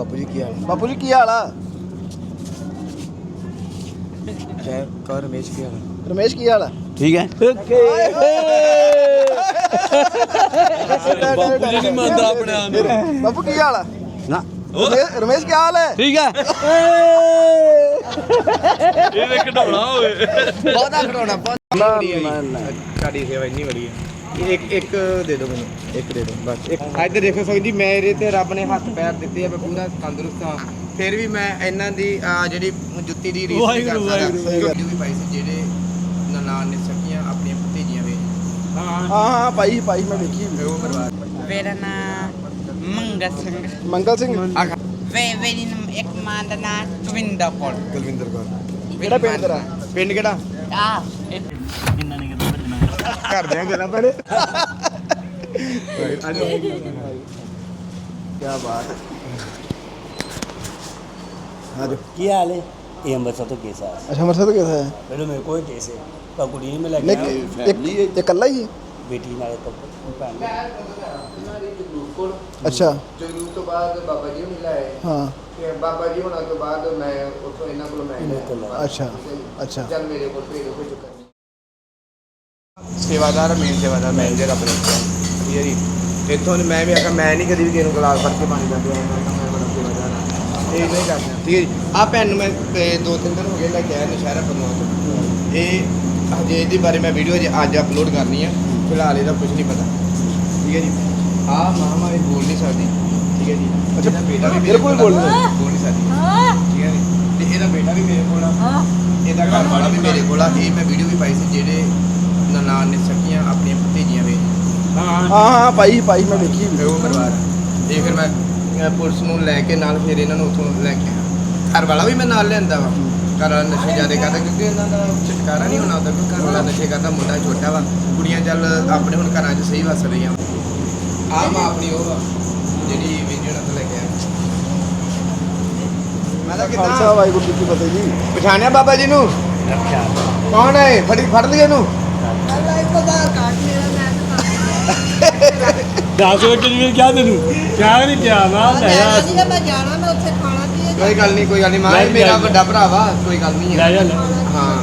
ਬਾਪੂ ਜੀ ਕੀ ਹਾਲ? ਬਾਪੂ ਜੀ ਕੀ ਹਾਲ ਆ? ਹੈ ਕਰ ਰਮੇਸ਼ ਕੀ ਹਾਲ ਰਮੇਸ਼ ਕੀ ਹਾਲ ਆ? ਠੀਕ ਹੈ। ਬਾਪੂ ਜੀ ਨਹੀਂ ਮੰਨਦਾ ਆਪਣੇ ਆਪ ਨੂੰ। ਬਾਪੂ ਕੀ ਹਾਲ ਆ? ਨਾ। ਰਮੇਸ਼- ਕੀ ਹਾਲ ਹੈ? ਠੀਕ ਹੈ। ਇਹਦੇ ਕਢਾਉਣਾ ਹੋਵੇ। ਬਹੁਤਾ। ਨਾ। ਤੁਹਾਡੀ ਸੇਵਾ ਇੰਨੀ ਇੱਕ ਇੱਕ ਦੇ ਦਿਓ ਮੈਨੂੰ ਇੱਕ ਦੇ ਦਿਓ ਬਸ ਇੱਕ। ਇੱਧਰ ਦੇਖੋ ਸੋ ਜੀ ਮੇਰੇ ਤੇ ਰੱਬ ਨੇ ਹੱਥ ਪੈਰ ਦਿੱਤੇ ਆ ਮੈਂ ਪੂਰਾ ਤੰਦਰੁਸਤ ਹਾਂ। ਫਿਰ ਵੀ ਮੈਂ ਇਹਨਾਂ ਦੀ ਆਹ ਜਿਹੜੀ ਜੁੱਤੀ ਦੀ ਰੀਸ ਨਹੀਂ ਕਰ ਵਾਹਿਗੁਰੂ। ਕਿਉਂਕਿ ਵੀ ਭਾਈ ਸੀ ਜਿਹੜੇ ਨਨਾਣ ਨੇ ਸਕੀਆਂ ਆਪਣੀਆਂ ਭਤੀਜੀਆਂ ਵੇ। ਹਾਂ ਹਾਂ ਭਾਈ ਭਾਈ ਮੈਂ ਵੇਖੀ ਉਹ ਪਰਿਵਾਰ ਮੇਰਾ ਨਾਮ ਮੰਗਲ ਸਿੰਘ। ਮੰਗਲ ਸਿੰਘ? ਆਹ। ਵੇ ਮੇਰੀ ਨਾਮ ਇੱਕ ਮਾਂ ਦਾ ਨਾਮ ਗੋਵਿੰਦਾ ਕੌਰ। ਕੁਲਵਿੰਦਰ ਕੌਰ। ਕਿਹੜਾ ਪਿੰਡ ਤੇਰਾ? ਪਿੰਡ ਕਿਹੜਾ? ਆ ਘਰ ਦੇ ਗੱਲਾਂ ਪਹਿਲੇ ਕੀ ਬਾਤ ਹੈ ਆ ਜਾ ਕੀ ਹਾਲ ਹੈ ਇਹ ਅੰਮ੍ਰਿਤਸਰ ਤੋਂ ਕੇਸ ਆਇਆ ਅੱਛਾ ਮਰਸਦ ਕਿੱਥੇ ਹੈ ਪਹਿਲਾਂ ਮੇਰੇ ਕੋਲ ਕੇਸ ਹੈ ਪਰ ਕੁੜੀ ਨਹੀਂ ਮੈਂ ਲੈ ਕੇ ਨਹੀਂ ਆਇਆ ਇੱਕ ਇੱਕ ਇਕੱਲਾ ਹੀ ਹੈ? ਬੇਟੀ ਨਾਲ ਤੋਂ ਭੈਣ ਅੱਛਾ ਜਰੂਰ ਤੋਂ ਬਾਅਦ ਬਾਬਾ ਜੀ ਨੂੰ ਮਿਲਾਏ ਹਾਂ ਤੇ ਬਾਬਾ ਜੀ ਹੋਣਾ ਤੋਂ ਬਾਅਦ ਮੈਂ ਉੱਥੋਂ ਇਹਨਾਂ ਕੋਲ ਮੈਂ ਲਿਆ। ਅੱਛਾ ਠੀਕ ਹੈ ਜੀ। ਅੱਛਾ ਚੱਲ ਮੇਰੇ ਕੋਲ ਭੇਜ ਕੋਈ ਚੱਕਰ ਨਹੀਂ ਸੇਵਾਦਾਰ ਮੇਨ ਸੇਵਾਦਾਰ ਮੈਨੇਜਰ ਆਪਣੇ ਠੀਕ ਹੈ। ਜੀ ਇੱਥੋਂ ਦੀ ਮੈਂ ਵੀ ਆਖਾਂ ਮੈਂ ਨਹੀਂ ਕਦੀ ਵੀ ਕਿਸੇ ਨੂੰ ਗਲਾਸ ਫੜ ਕੇ ਪਾਣੀ ਦਿੰਦਾ ਮੈਂ ਕਿਹਾ ਮੈਂ ਬੜਾ ਸੇਵਾਦਾਰ ਹਾਂ। ਇਹ ਨਹੀਂ ਕਰਦਾ ਠੀਕ ਹੈ। ਜੀ ਆ ਭੈਣ ਨੂੰ ਮੈਂ ਤੇ ਦੋ ਤਿੰਨ ਦਿਨ ਹੋ ਗਏ ਲੈ ਕੇ ਆਇਆ ਨਸ਼ਹਿਰਾ ਪਰਨਵਾ ਤੋਂ। ਇਹ ਹਜੇ ਇਹਦੇ ਬਾਰੇ ਮੈਂ ਵੀਡੀਓ ਅੱਜ ਅਪਲੋਡ ਕਰਨੀ ਆ। ਫਿਲਹਾਲ ਇਹਦਾ ਕੁਝ ਨਹੀਂ ਪਤਾ। ਠੀਕ ਹੈ ਜੀ। ਆ ਮਹਾਮਾਰੀ ਬੋਲ ਨਹੀਂ ਸਕਦੀ। ਠੀਕ ਹੈ ਜੀ। ਅੱਛਾ, ਇਹਦਾ ਬੇਟਾ ਵੀ ਬਿਲਕੁਲ ਬੋਲ ਨਹੀਂ ਸਕਦੀ। ਠੀਕ ਹੈ ਜੀ। ਤੇ ਇਹਦਾ ਬੇਟਾ ਵੀ ਮੇਰੇ ਕੋਲ ਆ। ਇਹਦਾ ਘਰ ਵਾਲਾ ਵੀ ਮੇਰੇ ਕੋਲ ਆ। ਇਹ ਮੈਂ ਵੀਡੀਓ ਵੀ ਪਾਈ ਸੀ ਜਿਹੜੇ ਨਨਾਣ ਨੇ ਸਕੀਆਂ ਆਪਣੀਆਂ ਭਤੀਜੀਆਂ ਵੇ। ਹਾਂ ਹਾਂ ਭਾਈ ਭਾਈ ਮੈਂ ਵੇਖੀ ਉਹ ਪਰਿਵਾਰ। ਆ। ਇਹ ਫਿਰ ਮੈਂ ਅਹ, ਪੁਲਿਸ ਨੂੰ ਲੈ ਕੇ ਨਾਲ ਫਿਰ ਇਹਨਾਂ ਨੂੰ ਉੱਥੋਂ ਲੈ ਕੇ ਆਇਆ। ਘਰ ਵਾਲਾ ਵੀ ਮੈਂ ਨਾਲ ਲਿਆਂਦਾ ਵਾ। ਘਰ ਵਾਲਾ ਨਸ਼ੇ ਜ਼ਿਆਦਾ ਕਰਦਾ ਕਿਉਂਕਿ ਇਹਨਾਂ ਦਾ ਛੁਟਕਾਰਾ ਨਹੀਂ ਹੋਣਾ ਉਹਦਾ ਕਿਉਂਕਿ ਘਰ ਵਾਲਾ ਨਸ਼ੇ ਕਰਦਾ ਮੁੰਡਾ ਛੋਟਾ ਵਾ। ਕੁੜੀਆਂ ਚੱਲ ਆਪਣੇ ਹੁਣ ਘਰਾਂ 'ਚ ਸਹੀ ਵਸ ਰਹੀਆਂ। ਆ ਮਾਂ ਆਪਣੀ ਉਹ ਵਾ ਜਿਹੜੀ ਵਿਜਣ ਤੋਂ ਲੈ ਕੇ ਆਇਆ। ਮੈਂ ਤਾਂ ਖਾਲਸਾ ਕਿਦਾਂ ਵਾਹਿਗੁਰੂ ਜੀ ਕੀ ਫਤਿਹ ਜੀ। ਪਛਾਣਿਆ ਬਾਬਾ ਜੀ ਨੂੰ? ਕੌਣ ਹੈ ਫੜੀ ਫੜ ਲਈ ਇਹਨੂੰ। ਦੱਸ ਵਜੇ ਕਿਵੇਂ ਕਿਹਾ ਤੈਨੂੰ? ਕਿਹਾ ਨਹੀਂ ਕਿਹਾ ਨਾ ਲੈ ਜਾ। ਮੈਂ ਜਾਣਾ ਮੈਂ ਉੱਥੇ ਖਾਣਾ ਕੀ ਕੋਈ ਗੱਲ ਨਹੀਂ ਕੋਈ ਗੱਲ ਨਹੀਂ ਮਾਂ ਇਹ ਮੇਰਾ। ਵੱਡਾ ਭਰਾ ਵਾ ਕੋਈ ਗੱਲ ਨਹੀਂ ਲੈ ਹੈ ਜਾ ਲੈ। ਹਾਂ?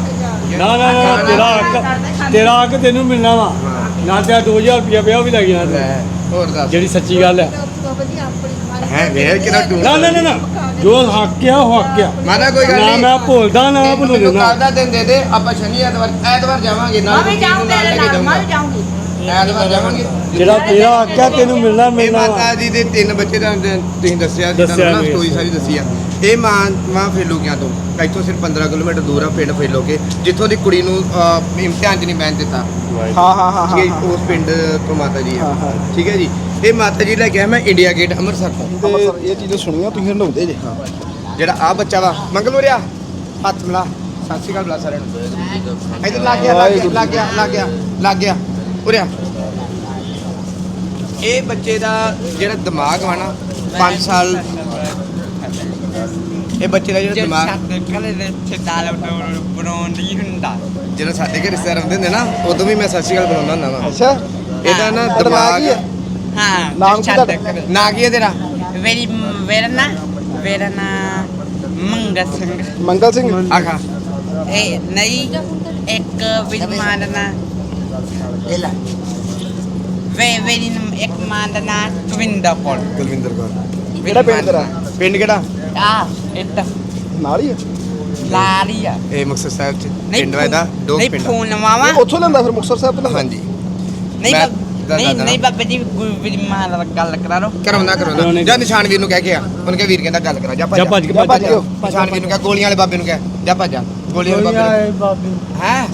ਨਾ ਨਾ ਨਾ ਤੇਰਾ ਹੱਕ ਤੇਰਾ ਹੱਕ ਤੈਨੂੰ ਮਿਲਣਾ ਵਾ। ਨਾ ਤੇਰਾ 2000 ਰੁਪਇਆ ਪਿਆ ਉਹ ਵੀ ਲੱਗ ਜਾਣਾ ਲੈ ਹੋਰ ਦੱਸ। ਜਿਹੜੀ ਸੱਚੀ ਗੱਲ ਹੈ। ਹੈ ਵੇਰ ਕਿਹੜਾ ਟੂਰ ਨਾ ਨਾ ਨਾ ਨਾ। ਜੋ ਹੱਕ ਆ ਉਹ ਹੱਕ ਆ ਮਾਨਾ ਕੋਈ ਗੱਲ ਨਾ ਨਹੀਂ। ਮੈਂ ਭੁੱਲਦਾ ਨਾ ਮੈਨੂੰ ਭੁੱਲਦਾ ਦਿਨ ਦੇ ਦੇ ਆਪਾਂ ਸ਼ਨੀ ਐਤਵਾਰ ਐਤਵਾਰ ਜਾਵਾਂਗੇ ਨਾਲ ਮੈਂ ਵੀ ਜਾਊਂ ਤੇਰੇ ਨਾਲ ਮੈਂ ਵੀ ਜਾਊਂਗਾ। ਜਾਊਂਗੀ ਐਤਵਾਰ ਜਾਵਾਂਗੇ। ਜਿਹੜਾ ਤੇਰਾ ਹੱਕ ਆ ਤੈਨੂੰ ਮਿਲਣਾ ਇਹ ਮਿਲਣਾ ਮਾਤਾ ਜੀ ਦੇ ਤਿੰਨ ਬੱਚੇ ਦਾ ਤੁਸੀਂ ਦੱਸਿਆ ਸੀ ਦੱਸਿਆ ਨਾ ਸਟੋਰੀ ਸਾਰੀ ਦੱਸੀ ਆ। ਇਹ ਮਾਂ ਮਾਂ ਫੇਲੋਕਿਆਂ ਤੋਂ। ਇੱਥੋਂ ਸਿਰਫ 15 ਕਿਲੋਮੀਟਰ ਦੂਰ ਆ ਪਿੰਡ ਫੇਲੋਕੇ ਜਿੱਥੋਂ ਦੀ ਕੁੜੀ ਨੂੰ ਅਹ, ਇਮਤਿਹਾਨ 'ਚ ਨਹੀਂ ਬੈਨ ਦਿੱਤਾ। ਹਾਂ ਹਾਂ ਹਾਂ ਠੀਕ ਹੈ ਹਾਂ। ਜੀ, ਉਸ ਪਿੰਡ ਤੋਂ ਮਾਤਾ ਜੀ ਆ। ਹਾਂ, ਹਾਂ। ਠੀਕ ਹੈ ਜੀ। ਇਹ ਮਾਤਾ ਜੀ ਲੈ ਕੇ ਆਇਆ ਮੈਂ ਇੰਡੀਆ ਗੇਟ ਅੰਮ੍ਰਿਤਸਰ ਤੋਂ। ਅੰਮ੍ਰਿਤਸਰ ਇਹ ਚੀਜ਼ਾਂ ਸੁਣੀਆਂ ਤੁਸੀਂ ਹੰਡਾਉਂਦੇ ਜੇ? ਜਿਹੜਾ ਆ ਬੱਚਾ ਵਾ ਮੰਗਲ ਉਰਿਆ ਹੱਥ ਮਿਲਾ। ਸਤਿ ਸ਼੍ਰੀ ਅਕਾਲ ਬੁਲਾ ਸਾਰਿਆਂ ਨੂੰ। ਇੱਧਰ ਲੱਗ ਗਿਆ ਲੱਗ ਗਿਆ ਲੱਗ ਗਿਆ ਲੱਗ ਗਿਆ ਲੱਗ ਗਿਆ। ਉਰਿਆ ਇਹ ਬੱਚੇ ਦਾ ਜਿਹੜਾ ਦਿਮਾਗ ਵਾ ਨਾ 5 ਸਾਲ ਇਹ ਬੱਚੇ ਦਾ ਜਿਹੜਾ ਦਿਮਾਗ ਸਾਡੇ ਘਰੇ ਦੇ ਇੱਥੇ ਦਾਲ ਬਣਾਉਂਦੀ ਹੁੰਦਾ। ਜਦੋਂ ਸਾਡੇ ਘਰ ਰਿਸ਼ਤੇਦਾਰ ਆਉਂਦੇ ਹੁੰਦੇ ਨਾ ਉਦੋਂ ਵੀ ਮੈਂ ਸਤਿ ਸ਼੍ਰੀ ਅਕਾਲ ਬੁਲਾਉਂਦਾ ਹੁੰਦਾ ਵਾ। ਅੱਛਾ। ਇਹਦਾ ਨਾ ਨਾਂ ਦਿਮਾਗ ਹੈ ਹਾਂ। ਨਾਮ ਕੀ ਤੁਹਾਡਾ? ਨਾਂ ਕੀ ਹੈ ਤੇਰਾ? ਮੇਰੀ ਮੇਰਾ ਨਾਮ ਮੇਰਾ ਨਾਮ ਮੰਗਲ ਸਿੰਘ। ਮੰਗਲ ਸਿੰਘ? ਆਖਾ। ਇਹ ਨਹੀਂ ਇੱਕ ਵੀ ਮਾਂ ਦਾ ਨਾਮ ਵੇ ਨਾਮ ਇੱਕ ਮਾਂ ਦਾ ਨਾਮ ਗੋਵਿੰਦਾ ਕੌਰ। ਕੁਲਵਿੰਦਰ ਕੌਰ। ਕਿਹੜਾ ਪਿੰਡ ਤੇਰਾ? ਪਿੰਡ ਕਿਹੜਾ? ਆ ਇੱਦਾਂ ਨਾਲ ਹੀ ਹੈ ਲਾਰੀਆ ਇਹ ਮੁਕਤਸਰ ਸਾਹਿਬ ਚ ਨਹੀਂ ਪਿੰਡ ਵਾਇਦਾ ਡੋਗ ਨਹੀਂ ਪਿੰਡ ਆ। ਫੋਨ ਮਾਵਾ ਇਹ ਉੱਥੋਂ ਲੈਂਦਾ ਫਿਰ ਮੁਕਤਸਰ ਸਾਹਿਬ ਤੋਂ ਲੈਂਦਾ? ਹਾਂਜੀ ਨਹੀਂ ਮੈਂ ਬਾਬ- ਦੱਸ ਨਹੀਂ ਦੇਣਾ। ਨਹੀਂ ਬਾਬਾ ਜੀ ਗੁਰੂ ਮਾਂ ਨਾਲ ਗੱਲ ਕਰਾ ਲਓ ਕਰਾਉਂਦਾ ਕਰਾਉਂਦਾ ਕਰਾਉਣੇ ਜਾਂ ਨਿਸ਼ਾਨ ਵੀਰ ਨੂੰ ਕਹਿ ਕੇ ਆ ਉਹਨੇ ਕਿਹਾ ਵੀਰ ਕਹਿੰਦਾ ਗੱਲ ਕਰਾ ਜਾ ਭੱਜ ਜਾ ਭੱਜ ਕੇ ਜਾ ਭੱਜ ਭੱਜ ਜਾਓ। ਨਿਸ਼ਾਨ ਵੀਰ ਨੂੰ ਕਹਿ ਗੋਲੀਆਂ ਵਾਲੇ ਬਾਬੇ ਨੂੰ ਕਹਿ ਜਾ ਭੱਜ ਜਾ ਗੋਲੀਆਂ ਵਾਲੇ ਬਾਬੇ ਨੂੰ ਬਾਬੇ ਹੈ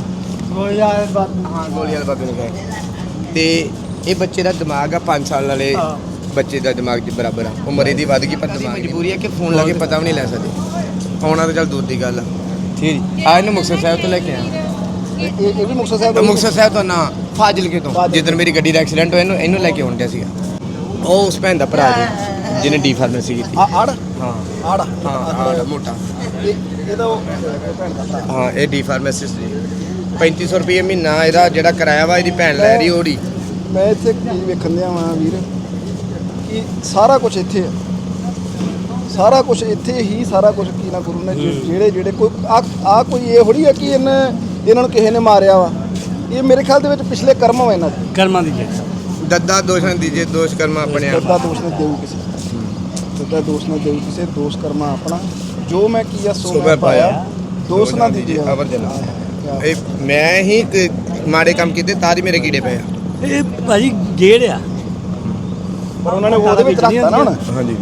ਕੋਈ ਆਏ ਬਾਬੇ ਹਾਂ ਗੋਲੀਆਂ ਵਾਲੇ ਬਾਬੇ ਨੂੰ ਕਹਿ ਤੇ ਇਹ ਬੱਚੇ ਦਾ ਦਿਮਾਗ ਆ 5 ਸਾਲ ਵਾਲੇ ਬੱਚੇ ਦਾ ਦਿਮਾਗ ਦੇ ਬਰਾਬਰ ਆ। ਉਮਰ ਇਹਦੀ ਵੱਧ ਗਈ ਪਰ ਦਿਮਾਗ ਮਜਬੂਰੀ ਹੈ ਕਿ ਫੋਨ ਲਾ ਕੇ ਪਤਾ ਵੀ ਨਹੀਂ ਲੈ ਸਕਦੇ। ਆਉਣਾ ਤਾਂ ਚੱਲ ਦੂਰ ਦੀ ਗੱਲ ਆ। ਠੀਕ। ਜੀ ਆ ਇਹਨੂੰ ਮੁਕਤਸਰ ਸਾਹਿਬ ਤੋਂ ਲੈ ਕੇ ਆਇਆ। ਇਹ ਵੀ ਮੁਕਤਸਰ ਸਾਹਿਬ ਤਾਂ ਮੁਕਤਸਰ ਸਾਹਿਬ ਤੋਂ ਨਾ। ਫਾਜ਼ਿਲਕੇ ਤੋਂ। ਜਿੱਦਣ ਮੇਰੀ ਗੱਡੀ ਦਾ ਐਕਸੀਡੈਂਟ ਹੋਇਆ ਇਹਨੂੰ ਇਹਨੂੰ ਲੈ ਕੇ ਆਉਣ ਗਿਆ ਸੀਗਾ। ਉਹ ਉਸ ਭੈਣ ਦਾ ਭਰਾ ਜੀ ਜਿਹਨੇ ਡੀ ਫਾਰਮੇਸੀ ਕੀਤੀ। ਆ ਆੜ? ਹਾਂ। ਆੜ। ਹਾਂ ਹਾਂ ਮੋਟਾ। ਇਹ ਇਹਦਾ ਉਹ ਭੈਣ ਦਾ ਭਰਾ ਹਾਂ ਇਹ ਡੀ ਫਾਰਮੇਸਿਸਟ ਜੀ 3500 ਰੁਪਏ ਮਹੀਨਾ ਇਹਦਾ ਜਿਹੜਾ ਕਿਰਾਇਆ ਵਾ ਇਹਦੀ ਭੈਣ ਲੈ ਰਹੀ ਉਹਦੀ। ਮੈਂ ਇੱਥੇ ਚੀਜ਼ ਵੇਖਣ ਦਿਆ ਵਾਂ ਵੀਰ? ਕਿ ਸਾਰਾ ਕੁਝ ਇੱਥੇ ਆ। ਸਾਰਾ ਕੁਝ ਇੱਥੇ ਹੀ ਸਾਰਾ ਕੁਝ ਕੀ ਨਾ ਗੁਰੂ ਨੇ ਜਿ- ਜਿਹੜੇ ਜਿਹੜੇ ਕੋਈ ਆ ਆ ਕੋਈ ਇਹ ਥੋੜੀ ਹੈ ਕਿ ਇਹਨੇ ਇਹਨਾਂ ਨੂੰ ਕਿਸੇ ਨੇ ਮਾਰਿਆ ਵਾ। ਇਹ ਮੇਰੇ ਖਿਆਲ ਦੇ ਵਿੱਚ ਪਿਛਲੇ ਕਰਮ ਵਾ ਇਹਨਾਂ ਦੇ। ਕਰਮਾਂ ਦੀ ਦੱਦਾ ਦੋਸ਼ਾਂ ਦੀਜੇ ਦੋਸ਼ ਕਰਮਾ ਆਪਣੇ ਆਪ ਦੱਦਾ ਦੋਸ਼ ਨੇ ਦੇਉ ਕਿਸੇ ਦੱਦਾ ਦੋਸ਼ ਨੇ ਦੇਉ ਕਿਸੇ ਦੋਸ਼ ਕਰਮਾ ਆਪਣਾ। ਜੋ ਮੈਂ ਕੀਆ ਸੋ ਮੈਂ ਪਾਇਆ। ਦੋਸ਼ ਨਾ ਦੀਜੇ। ਅਵਰ ਜਨਾ। ਇਹ ਮੈਂ ਹੀ ਮਾੜੇ ਕੰਮ ਕੀਤੇ ਤਾਂ ਹੀ ਮੇਰੇ ਕੀੜੇ ਪਏ ਇਹ ਭਾਜੀ ਜੇੜ ਆ। ਪਰ ਉਹਨਾਂ ਨੇ ਉਹਦੇ ਵਿੱਚ ਰੱਖਤਾ ਨਾ ਹੁਣ? ਹਾਂਜੀ।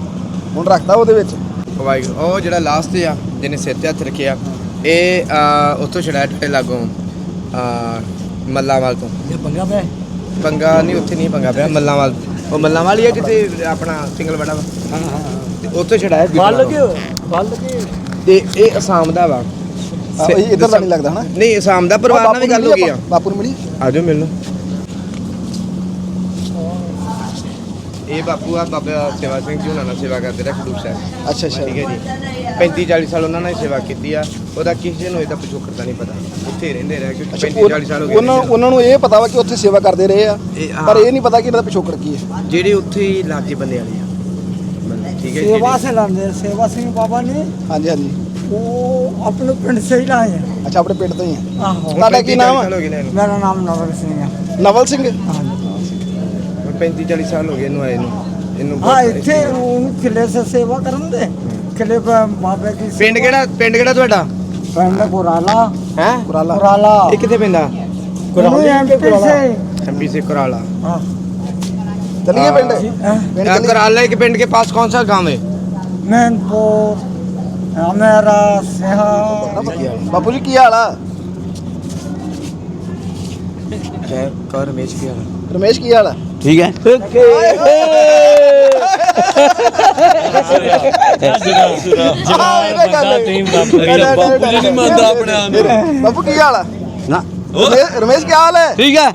ਹੁਣ ਰੱਖਤਾ ਉਹਦੇ ਵਿੱਚ? ਵਾਹਿਗੁਰੂ। ਉਹ ਜਿਹੜਾ ਲਾਸਟ ਆ ਜਿਹਨੇ ਸਿਰ ਤੇ ਹੱਥ ਰੱਖਿਆ ਇਹ ਆ, ਉੱਥੋਂ ਛੜਾਇਆ ਟੱਟੇ ਲਾਗੋਂ ਆ, ਮੱਲਾਂਵਾਲ ਤੋਂ। ਇਹ ਪੰਗਾ ਪਿਆ? ਪੰਗਾ ਨਹੀਂ ਉੱਥੇ ਨਹੀਂ ਪੰਗਾ ਪਿਆ ਮੱਲਾਂਵਾਲ ਉਹ ਮੱਲਾਂਵਾਲ ਹੀ ਆ ਜਿੱਥੇ ਆਪਣਾ ਸਿੰਗਲ ਬੜਾ ਵਾ? ਹਾਂ ਹਾਂ ਤੇ ਉੱਥੋਂ ਛੜਾਇਆ ਬਾਲ ਲੱਗੇ ਹੋਏ, ਬਾਲ ਲੱਗੇ ਤੇ ਇਹ ਅਸਾਮ ਦਾ ਵਾ। ਆ, ਇਹ ਇਧਰ ਦਾ ਨਹੀਂ ਲੱਗਦਾ ਹਨਾ? ਨਹੀਂ ਅਸਾਮ ਦਾ ਪਰਿਵਾਰ ਨਾਲ ਵੀ ਗੱਲ ਹੋ ਗਈ ਆ। ਬਾਪੂ ਨੂੰ ਮਿਲੀ? ਆਜੋ ਮਿਲ ਲਓ। ਇਹ ਬਾਪੂ ਆ ਬਾਬਾ ਸੇਵਾ ਸਿੰਘ ਜੀ ਉਹਨਾਂ ਨਾਲ ਸੇਵਾ ਕਰਦੇ ਰਹੇ ਖਡੂਰ ਸਾਹਿਬ ਅੱਛਾ ਅੱਛਾ ਠੀਕ ਹੈ ਜੀ 35 40 ਸਾਲ ਉਹਨਾਂ ਨੇ ਸੇਵਾ ਕੀਤੀ ਆ ਉਹਦਾ ਕਿਸੇ ਨੂੰ ਇਹਦਾ ਪਿਛੋਕੜ ਦਾ ਨਹੀਂ ਪਤਾ ਉੱਥੇ ਹੀ ਰਹਿੰਦੇ ਰਹੇ ਕਿਉਂਕਿ 35 40 ਸਾਲ ਹੋ ਗਏ ਉਹਨਾਂ ਉਹਨਾਂ ਨੂੰ ਇਹ ਪਤਾ ਵਾ ਕਿ ਉੱਥੇ ਸੇਵਾ ਕਰਦੇ ਰਹੇ ਆ ਇਹ ਹਾਂ। ਪਰ ਇਹ ਨਹੀਂ ਪਤਾ ਕਿ ਇਹਨਾਂ ਦਾ ਪਿਛੋਕੜ ਕੀ ਹੈ ਜਿਹੜੇ ਉੱਥੇ ਹੀ ਲਾਗੇ ਬੰਦੇ ਵਾਲੇ ਆ ਠੀਕ ਹੈ सेवा ਜਿਹੜੇ- से लाते हैं सेवा सिंह बाबा ने ਹਾਂਜੀ ਹਾਂਜੀ वो अपने पिंड से ही लाए हैं ਅੱਛਾ ਆਪਣੇ ਪਿੰਡ ਤੋਂ ਹੀ ਆ आहो ਤੁਹਾਡਾ ਕੀ ਨਾਮ ਆ? 35 ਸਾਲ ਹੋ ਗਏ ਨੇ ਇਹਨੂੰ। मेरा नाम नवल सिंह है ਨਵਲ ਸਿੰਘ 35 40 ਸਾਲ ਹੋ ਗਏ ਇਹਨੂੰ ਆਏ ਨੂੰ ਇਹਨੂੰ हाँ ਬਹੁਤ- इतने उन किले से सेवा करन दे किले पे बाबे की ਪਿੰਡ ਕਿਹੜਾ ਪਿੰਡ ਕਿਹੜਾ ਤੁਹਾਡਾ पिंड कुराला ਹੈ ਕੁਰਾਲਾ कुराला ਇਹ ਕਿੱਥੇ ਪੈਂਦਾ कुराला एमपी से एमपी से कुराला हाँ ਚੱਲੀਏ ਪਿੰਡ हैं? ਪਿੰਡ यहाँ ਚੱਲੀਏ कुराला के पिंड के पास कौन सा गांव है मैनपुर हमेरा सिहा ਬਾਪੂ ਜੀ ਕੀ ਹਾਲ ਆ कौन रमेश की ਰਮੇਸ਼ ਕੀ ਹਾਲ ਆ ठीक है ਠੀਕ ਹੈ? ਬਾਪੂ ਜੀ ਨਹੀਂ ਰਮੇਸ਼ ਕੀ ਹਾਲ ਹੈ ਠੀਕ ਹੈ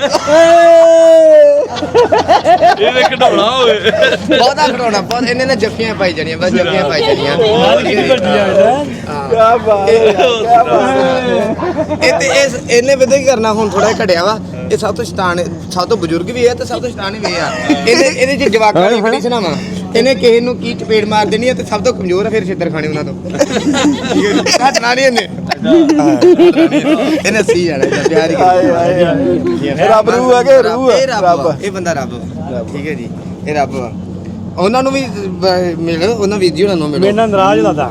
ਇਹ ਦੇਖ ਢੋਣਾ ਹੋਵੇ ਬਹੁਤਾ ਖੜਾਉਣਾ ਬਹੁਤ ਇਹਨੇ ਨੇ ਜੱਫੀਆਂ ਪਾਈ ਜਾਣੀਆਂ ਬਸ ਜੱਫੀਆਂ ਪਾਈ ਜਾਣੀਆਂ ਨਾਲ ਵੱਡੀ ਜਾਵੇ ਇਹ ਤੇ ਇਹਨੇ ਪਤਾ ਕਰਨਾ ਹੁਣ ਥੋੜਾ ਘਟਿਆ ਵਾ ਇਹ ਸਭ ਤੋਂ ਸ਼ੈਤਾਨ ਸਭ ਤੋਂ ਬਜ਼ੁਰਗ ਵੀ ਹੈ ਤੇ ਸਭ ਤੋਂ ਸ਼ੈਤਾਨ ਵੀ ਹੈ। ਇਹਨੇ ਇਹਦੇ ਚ ਜਵਾਕਾਂ ਦੀ ਕੰਡੀਸ਼ਨਾਂ ਵਾ ਇਹਨੇ ਕਿਸੇ ਨੂੰ ਕੀ ਚਪੇੜ ਮਾਰ ਦੇਣੀ ਹੈ ਤੇ ਸਭ ਤੋਂ ਕਮਜ਼ੋਰ ਹੈ ਫਿਰ ਛਿੱਤਰ ਖਾਣੇ ਉਹਨਾਂ ਤੋਂ। ਠੀਕ ਹੈ ਜੀ ਘਟਣਾ ਨਹੀਂ ਇਹਨੇ। ਇਹਨੇ ਸੀ ਜਾਣਾ ਇਹਦਾ ਪਿਆਰ ਹੀ ਰੱਬ ਰੂਹ ਹੈ ਕਿ ਰੂਹ ਹੈ? ਇਹ ਰੱਬ ਵਾ, ਇਹ ਬੰਦਾ ਰੱਬ ਵਾ। ਠੀਕ ਹੈ ਜੀ। ਇਹ ਰੱਬ ਵਾ ਉਹਨਾਂ ਨੂੰ ਵੀ ਮਿਲ ਉਹਨਾਂ ਵੀਰ ਜੀ ਉਹਨਾਂ ਨੂੰ ਮੇਰੇ ਮਿਲੋ ਨਾਲ ਨਾਰਾਜ਼ ਲੱਗਦਾ